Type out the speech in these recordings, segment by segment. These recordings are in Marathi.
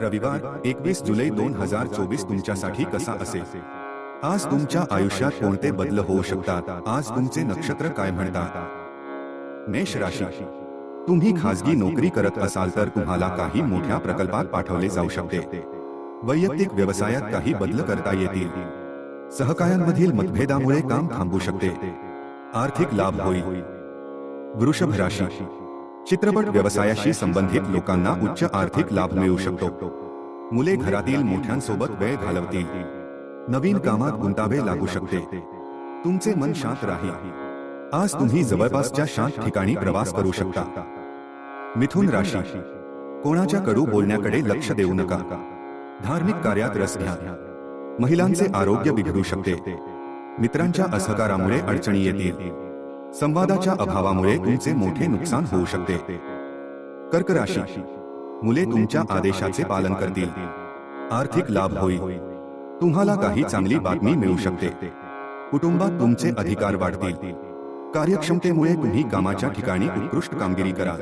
रविवार, एकवीस जुलै दोन हज़ार चोवीस तुमच्यासाठी कसा असेल? आज तुमच्या आयुष्यात कोणते बदल होऊ शकतात? आज तुमचे नक्षत्र काय म्हणतात? मेष राशी. तुम्ही खासगी नोकरी करत असाल तर तुम्हाला काही मोठ्या प्रकल्पात पाठवले जाऊ शकते. वैयक्तिक व्यवसायात काही बदल करता येतील. सहकायांमधील मतभेदामुळे काम थांबू शकते. आर्थिक लाभ होईल. वृषभ राशी. चित्रपट व्यवसायाशी संबंधित लोकांना उच्च आर्थिक लाभ मिळू शकतो. मुले घरातील मोठ्यांसोबत वेळ घालवतील नवीन कामात गुंतावे लागू शकते. तुमचे मन शांत राहील. आज तुम्ही जवळपासच्या शांत ठिकाणी प्रवास करू शकता. मिथुन राशी. कोणाच्या कडू बोलण्याकडे लक्ष देऊ नका. धार्मिक कार्यात रस घ्या. महिलांचे आरोग्य बिघडू शकते. मित्रांच्या असहकारामुळे अडचणी येतील. संवादाच्या अभावामुळे तुमचे मोठे नुकसान होऊ शकते. कर्क राशी. मुले तुमच्या आदेशाचे पालन करतील. आर्थिक लाभ होईल. तुम्हाला काही चांगली बातमी मिळू शकते. कुटुंबात तुमचे अधिकार वाढतील. कार्यक्षमतेमुळे तुम्ही कामाच्या ठिकाणी उत्कृष्ट कामगिरी करा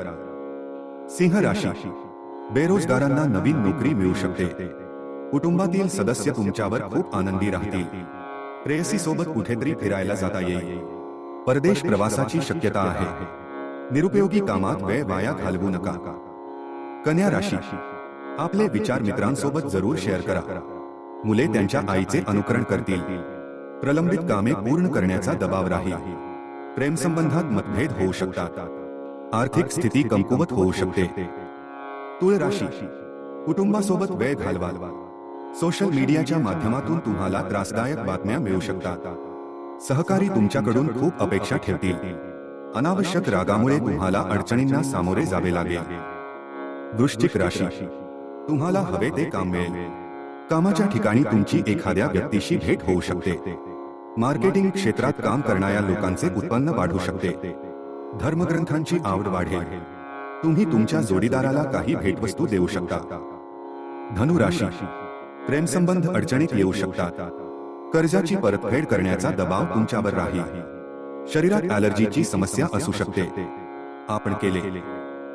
सिंह राशी. बेरोजगारांना नवीन नोकरी मिळू शकते. कुटुंबातील सदस्य तुमच्यावर खूप आनंदी राहतील. प्रेयसी सोबत कुठेतरी फिरायला जाता येईल. परदेश प्रवासाची शक्यता आहे. निरुपयोगी कामात वेळ वाया घालवू नका. कन्या राशी. आपले विचार मित्रांसोबत जरूर शेअर करा. मुले त्यांच्या आईचे अनुकरण करतील. प्रलंबित कामे पूर्ण करण्याचा दबाव राहील. प्रेमसंबंधात मतभेद होऊ शकतात. आर्थिक स्थिती कमकुवत होऊ शकते. तुळ राशी. कुटुंबासोबत वेळ घालवा सोशल मीडियाच्या माध्यमातून तुम्हाला त्रासदायक बातम्या मिळू शकतात. सहकारी तुमच्याकडून खूप अपेक्षा ठेवतील. अनावश्यक रागामुळे तुम्हाला अडचणींना सामोरे जावे लागेल. वृश्चिक राशी. तुम्हाला हवे ते काम मिळेल. कामाच्या ठिकाणी तुमची एखाद्या व्यक्तीशी भेट होऊ शकते. मार्केटिंग क्षेत्रात काम करणाऱ्या लोकांचे उत्पन्न वाढू शकते. धर्मग्रंथांची आवड वाढेल. तुम्ही तुमच्या जोडीदाराला काही भेटवस्तू देऊ शकता. धनुराशी. प्रेमसंबंध अडचणीत येऊ शकतात. कर्जाची परतफेड करण्याचा दबाव तुमच्यावर राहील. शरीरात ॲलर्जीची समस्या असू शकते. आपण केले.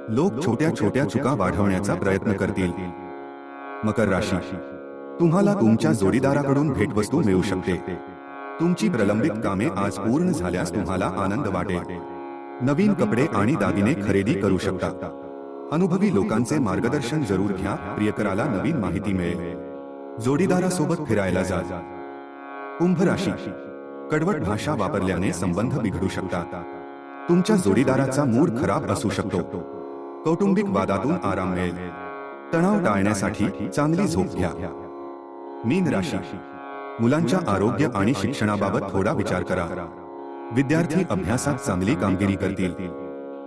लोक छोट्या छोट्या चुका वाढवण्याचा प्रयत्न करतील. मकर राशी. तुम्हाला तुमच्या जोडीदाराकडून भेटवस्तू मिळू शकते. तुमची प्रलंबित कामे आज पूर्ण झाल्यास तुम्हाला आनंद वाटेल. नवीन कपडे आणि दागिने खरेदी करू शकता. अनुभवी लोकांचे मार्गदर्शन जरूर घ्या. प्रियकराला नवीन माहिती मिळेल. जोडीदारासोबत फिरायला जा. कुंभ राशी कडवट भाषा वापरल्याने संबंध बिघडू शकतात. तुमच्या जोडीदाराचा मूड खराब असू शकतो. कौटुंबिक वादातून आराम मिळेल. तणाव टाळण्यासाठी चांगली झोप घ्या. मीन राशी. मुलांच्या आरोग्य आणि शिक्षणाबाबत थोडा विचार करा. विद्यार्थी अभ्यासात चांगली कामगिरी करतील.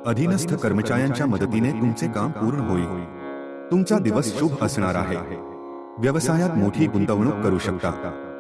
अधीनस्थ कर्मचाऱ्यांच्या मदतीने तुमचे काम पूर्ण होईल. तुमचा दिवस शुभ असणार आहे. व्यवसायात मोठी गुंतवणूक करू शकता.